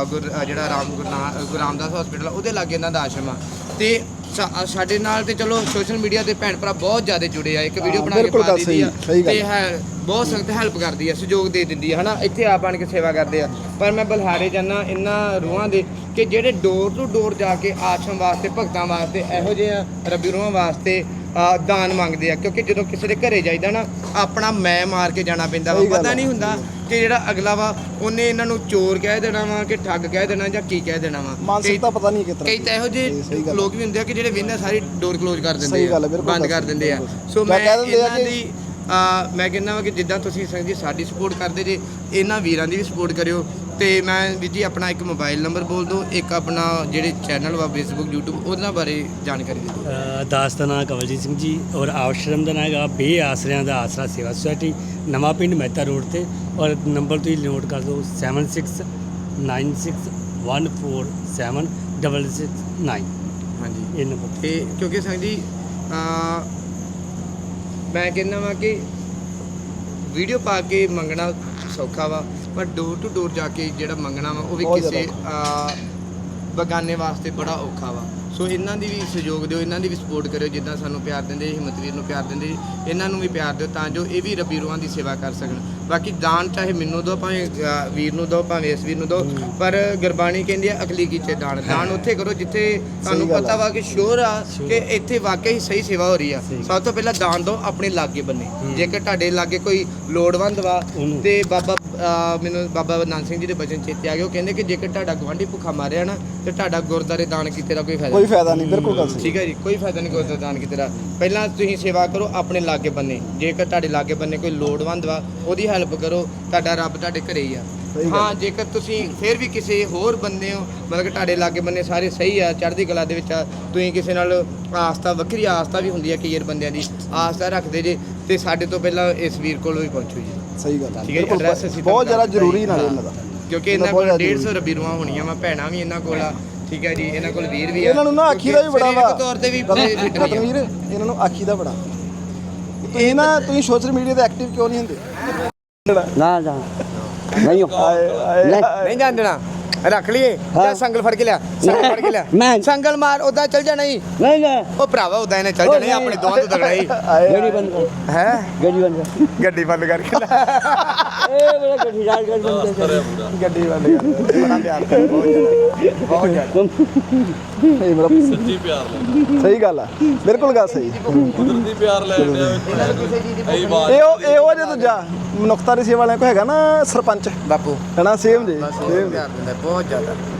ਗੁਰ ਜਿਹੜਾ ਰਾਮ ਗੁਰਨਾ- ਗੁਰੂ ਰਾਮਦਾਸ ਹਸਪੀਟਲ ਉਹਦੇ ਲਾਗੇ ਇਹਨਾਂ ਦਾ ਆਸ਼ਰਮ ਆ। ਤੇ ਸਾ- ਸਾਡੇ ਨਾਲ ਤੇ ਚਲੋ ਸੋਸ਼ਲ ਮੀਡੀਆ ਤੇ ਭੈਣ ਭਰਾ ਬਹੁਤ ਜ਼ਿਆਦਾ ਜੁੜੇ ਆ ਇੱਕ ਵੀਡੀਓ ਹਾਂ, ਬਣਾ ਕੇ ਬਿਲਕੁਲ ਪਾ ਗੱਲ ਆ ਸਹੀ- ਸਹੀ ਗੱਲ। ਤੇ ਹੈ ਬਹੁਤ ਸੰਗਤ ਹੈਲਪ ਕਰਦੀ ਆ ਸਹਿਯੋਗ ਦੇ ਦਿੰਦੀ ਆ ਹਨਾ ਇੱਥੇ ਆ ਬਣ ਕੇ ਸੇਵਾ ਕਰਦੇ ਆ ਪਰ ਮੈਂ ਬਲਹਾਰੇ ਜਾਣਾ ਇਹਨਾਂ ਰੂਹਾਂ ਦੇ ਕਿ ਜਿਹੜੇ ਡੋਰ ਟੂ ਡੋਰ ਜਾ ਕੇ ਆਸ਼ਰਮ ਵਾਸਤੇ ਭਗਤਾਂ ਵਾਸਤੇ ਇਹੋ ਜਿਹੇ ਰੱਬੀ ਰੂਹਾਂ ਵਾਸਤੇ ਅ, ਦਾਨ ਮੰਗਦੇ ਆ ਕਿਉਂਕਿ ਜਦੋਂ ਕਿਸੇ ਦੇ ਘਰੇ ਜਾਈਦਾ ਨਾ ਆਪਣਾ ਮੈਂ ਮਾਰ ਕੇ ਜਾਣਾ ਪੈਂਦਾ ਵਾ ਸਹੀ ਗੱਲ ਪਤਾ ਆ। ਨਹੀਂ ਹੁੰਦਾ ਕਿ ਜਿਹੜਾ ਅਗਲਾ ਵਾ ਉਹਨੇ ਇਹਨਾਂ ਨੂੰ ਚੋਰ ਕਹਿ ਦੇਣਾ ਵਾ ਕਿ ਠੱਗ ਕਹਿ ਦੇਣਾ ਜਾਂ ਕੀ ਕਹਿ ਦੇਣਾ ਵਾ। ਮਾਨਸਿਕਤਾ ਪਤਾ ਨਹੀਂ ਤਰ੍ਹਾਂ ਕਈ ਤਾਂ ਇਹੋ ਜਿਹੇ ਲੋਕ ਵੀ ਹੁੰਦੇ ਆ ਕਿ ਜਿਹੜੇ ਵਿੰਨਾ ਸਾਰੀ ਡੋਰ ਕਲੋਜ਼ ਕਰ ਦਿੰਦੇ ਬਿਲਕੁਲ ਬੰਦ ਕਰ ਦਿੰਦੇ ਆ। ਸੋ ਮੈਂ ਕਹਿ ਦਿੰਦੇ ਆ ਇਹਨਾਂ ਦੀ ਆ ਮੈਂ ਕਹਿੰਦਾ ਵਾਂ ਕਿ ਜਿੱਦਾਂ ਤੁਸੀਂ ਸੰਗ ਜੀ ਸਾਡੀ ਸਪੋਰਟ ਕਰਦੇ ਜੇ ਇਹਨਾਂ ਵੀਰਾਂ ਦੀ ਵੀ ਸਪੋਰਟ ਕਰਿਓ। ਤੇ ਮੈਂ ਵੀਰ ਜੀ ਆਪਣਾ ਇੱਕ ਮੋਬਾਈਲ ਨੰਬਰ ਬੋਲ ਦਿਓ ਇੱਕ ਆਪਣਾ ਜਿਹੜੇ ਚੈਨਲ ਵਾ ਫੇਸਬੁੱਕ YouTube ਉਹਨਾਂ ਬਾਰੇ ਜਾਣਕਾਰੀ ਦੇ ਦਿਓ। ਦਾਸ ਦਾ ਨਾਮ ਕਵਲਜੀਤ ਸਿੰਘ ਜੀ ਔਰ ਆਸ਼ਰਮ ਦਾ ਨਾਮ ਹੈਗਾ ਬੇ ਆਸਰਿਆਂ ਦਾ ਆਸਰਾ ਸੇਵਾ ਸੁਸਾਇਟੀ ਨਵਾਂ ਪਿੰਡ ਮਹਿਤਾ ਰੋਡ ਤੇ ਔਰ ਨੰਬਰ ਤੁਸੀਂ ਨੋਟ ਕਰ ਦਿਓ 7696147669 ਹਾਂਜੀ। ਇਹ ਨੰਬਰ ਤੇ ਕਿਉਂਕਿ ਸੰਗ ਜੀ ਮੈਂ ਕਹਿੰਦਾ ਵਾਂ ਕਿ ਵੀਡੀਓ ਪਾ ਕੇ ਮੰਗਣਾ ਸੌਖਾ ਵਾ। ਪਰ ਡੋਰ ਟੂ ਡੋਰ ਜਾ ਕੇ ਜਿਹੜਾ ਮੰਗਣਾ ਵਾ ਉਹ ਵੀ ਬਹੁਤ ਕਿਸੇ ਬਗਾਨੇ ਵਾਸਤੇ ਬੜਾ ਔਖਾ ਵਾ। ਸੋ ਇਹਨਾਂ ਦੀ ਵੀ ਸਹਿਯੋਗ ਦਿਓ ਇਹਨਾਂ ਦੀ ਵੀ ਸਪੋਰਟ ਕਰਿਓ ਜਿੱਦਾਂ ਸਾਨੂੰ ਪਿਆਰ ਦਿੰਦੇ ਹਿੰਮਤ ਵੀਰ ਨੂੰ ਪਿਆਰ ਦਿੰਦੇ ਇਹਨਾਂ ਨੂੰ ਵੀ ਪਿਆਰ ਦਿਓ ਤਾਂ ਜੋ ਇਹ ਵੀ ਰੱਬੀ ਰੂਹਾਂ ਦੀ ਸੇਵਾ ਕਰ ਸਕਣ। ਬਾਕੀ ਦਾਨ ਚਾਹੇ ਮੈਨੂੰ ਦਿਓ ਭਾਵੇਂ ਵੀਰ ਨੂੰ ਦਿਓ ਭਾਵੇਂ ਇਸ ਵੀਰ ਨੂੰ ਦਿਓ ਪਰ ਗੁਰਬਾਣੀ ਕਹਿੰਦੀ ਹੈ ਅਕਲੀ ਕੀਚੇ ਦਾਨ। ਦਾਨ ਉੱਥੇ ਕਰੋ ਜਿੱਥੇ ਤੁਹਾਨੂੰ ਗੱਲ ਪਤਾ। ਵਾ ਕਿ ਸ਼ੋਰ ਆ ਕਿ ਇੱਥੇ ਵਾਕਈ ਸਹੀ ਸੇਵਾ ਹੋ ਰਹੀ ਆ। ਸਭ ਤੋਂ ਪਹਿਲਾਂ ਦਾਨ ਦਿਓ ਆਪਣੇ ਲਾਗੇ ਬੰਨੇ। ਜੇਕਰ ਤੁਹਾਡੇ ਲਾਗੇ ਕੋਈ ਲੋੜਵੰਦ ਵਾ। ਤੇ ਬਾਬਾ ਮੈਨੂੰ ਬਾਬਾ ਨਾਨਕ ਸਿੰਘ ਜੀ ਦੇ ਬਚਨ ਚੇਤੇ ਆ ਗਏ। ਉਹ ਕਹਿੰਦੇ ਕਿ ਜੇਕਰ ਤੁਹਾਡਾ ਗਵਾਂਢੀ ਭੁੱਖਾ ਮਾਰਿਆ ਨਾ ਤੇ ਤੁਹਾਡਾ ਗੁਰਦਾਰੇ ਦਾਨ ਕੀਤੇ ਦਾ ਕੋਈ ਫਾਇਦਾ ਕੋਈ। ਫਾਇਦਾ ਨਹੀਂ ਬਿਲਕੁਲ ਗੱਲ ਸਹੀ। ਠੀਕ ਹੈ ਜੀ ਕੋਈ ਫਾਇਦਾ ਨਹੀਂ ਗੁਰਦਾਰੇ ਦਾਨ ਕੀਤੇ ਦਾ। ਪਹਿਲਾਂ ਤੁਸੀਂ ਸੇਵਾ ਕਰੋ ਆਪਣੇ ਲਾਗੇ ਬੰਨੇ। ਜੇਕਰ ਤੁਹਾਡੇ ਲਾਗੇ ਬੰਨੇ ਕੋਈ ਲੋੜਵੰਦ ਵਾ ਉਹਦੀ ਹੈਲਪ ਕਰੋ ਤੁਹਾਡਾ ਰੱਬ ਤੁਹਾਡੇ ਘਰੇ ਹੀ ਆ। ਹਾਂ ਜੇਕਰ ਤੁਸੀਂ ਫਿਰ ਵੀ ਕਿਸੇ ਹੋਰ ਬੰਦੇ ਹੋ ਮਤਲਬ ਕਿ ਤੁਹਾਡੇ ਲਾਗੇ ਬੰਨੇ ਸਾਰੇ ਸਹੀ ਆ ਚੜ੍ਹਦੀ ਕਲਾ ਦੇ ਵਿੱਚ ਆ ਤੁਸੀਂ ਕਿਸੇ ਨਾਲ ਆਸਤਾ ਵੱਖਰੀ ਆਸਤਾ ਵੀ ਹੁੰਦੀ ਆ ਕਈ ਵਾਰ ਬੰਦਿਆਂ ਦੀ ਆਸਤਾ ਰੱਖਦੇ ਜੇ ਤੇ ਸਾਡੇ ਤੋਂ ਪਹਿਲਾਂ ਇਸ ਵੀਰ ਕੋਲ ਵੀ ਪਹੁੰਚੋ ਜੀ। ਸਹੀ ਗੱਲ ਠੀਕ ਹੈ ਜੀ, ਬਿਲਕੁਲ address ਅਸੀਂ ਬਹੁਤ ਜ਼ਿਆਦਾ ਜ਼ਰੂਰੀ ਨਾਲ ਹਾਂ। ਇਹਨਾਂ ਦਾ। ਕਿਉਂਕਿ ਇਹਨਾਂ ਕੋਲ ਜ਼ਿਆਦਾ 150 ਰਬੀ ਰੂਹਾਂ ਹੋਣੀਆਂ ਵਾ ਭੈਣਾਂ ਵੀ ਇਹਨਾਂ ਕੋਲ ਆ। ਠੀਕ ਹੈ ਜੀ ਇਹਨਾਂ ਕੋਲ ਵੀਰ ਵੀ ਆ। ਇਹਨਾਂ ਨੂੰ ਨਾ ਆਖੀ ਦਾ ਵੀ ਬੜਾ ਵਾ। ਸਰੀਰਕ ਤੌਰ ਤੇ ਵੀ ਫਿੱਟ ਨਹੀਂ ਆ। ਰਤਨਵੀਰ ਇਹਨਾਂ ਨੂੰ ਆਖੀ ਦਾ ਬੜਾ। ਤੁਸੀਂ ਨਾ ਤੁਸੀਂ ਸੋਸ਼ਲ ਮੀਡੀਆ ਤੇ ਐਕਟਿਵ ਕਿਉਂ ਨਹੀਂ ਹੁੰਦੇ? ਨਾ ਨਾ। ਨਹੀਂ। ਆਏ ਆਏ ਨਹੀਂ ਜਾਣਣਾ ਰੱਖ ਲਈਏ ਜਾਂ ਸੰਗਲ ਫੜ ਕੇ ਲਿਆ ਸੰਗਲ ਫੜ ਕੇ ਲਿਆ। ਮੈਂ- ਸੰਗਲ ਮਾਰ ਉਦਾਂ ਚੱਲ ਜਾਣਾ ਹੀ ਨਹੀਂ ਨਹੀਂ ਉਹ ਭਰਾਵਾ ਉਦਾਂ ਇਹਨੇ ਚੱਲ ਜਾਣਾ ਸੀ, ਆਪਣੇ ਦੋਵਾਂ ਤੋਂ ਤਗੜਾ ਹੀ ਗੱਡੀ ਬੰਦ ਕਰ। ਹੈ? ਗੱਡੀ ਬੰਦ ਕਰ। ਗੱਡੀ ਬੰਦ ਕਰਕੇ ਲੈ। ਇਹ ਮੇਰਾ ਗੱਡੀ ਜਾ ਗੱਡੀ ਬੰਦ ਕਰ। ਗੱਡੀ ਬੰਦ ਕਰ। ਬੜਾ ਪਿਆਰ ਹੈ, ਬਹੁਤ ਜ਼ਿਆਦਾ। ਬਹੁਤ ਜ਼ਿਆਦਾ। ਇਹ ਮੇਰਾ ਸੱਚੀ ਪਿਆਰ ਲੈ। ਸਹੀ ਗੱਲ ਆ। ਬਿਲਕੁਲ ਗੱਲ ਸਹੀ। ਕੁਦਰਤੀ ਪਿਆਰ ਲੈ ਲਿਆ ਐਈ ਬਾਤ ਇਹ ਉਹ ਇਹ ਉਹ ਜੇ ਦੂਜਾ ਮਨੁੱਖਤਾ ਦੀ ਸੇਵਾ ਵਾਲਿਆਂ ਕੋ ਹੈਗਾ ਨਾ ਸਰਪੰਚ। ਬਾਪੂ। ਹੈਨਾ ਸੇਮ ਜੇ ਬਸ ਸੇਮ ਪਿਆਰ ਦਿੰਦਾ। ਬਹੁਤ ਜ਼ਿਆਦਾ।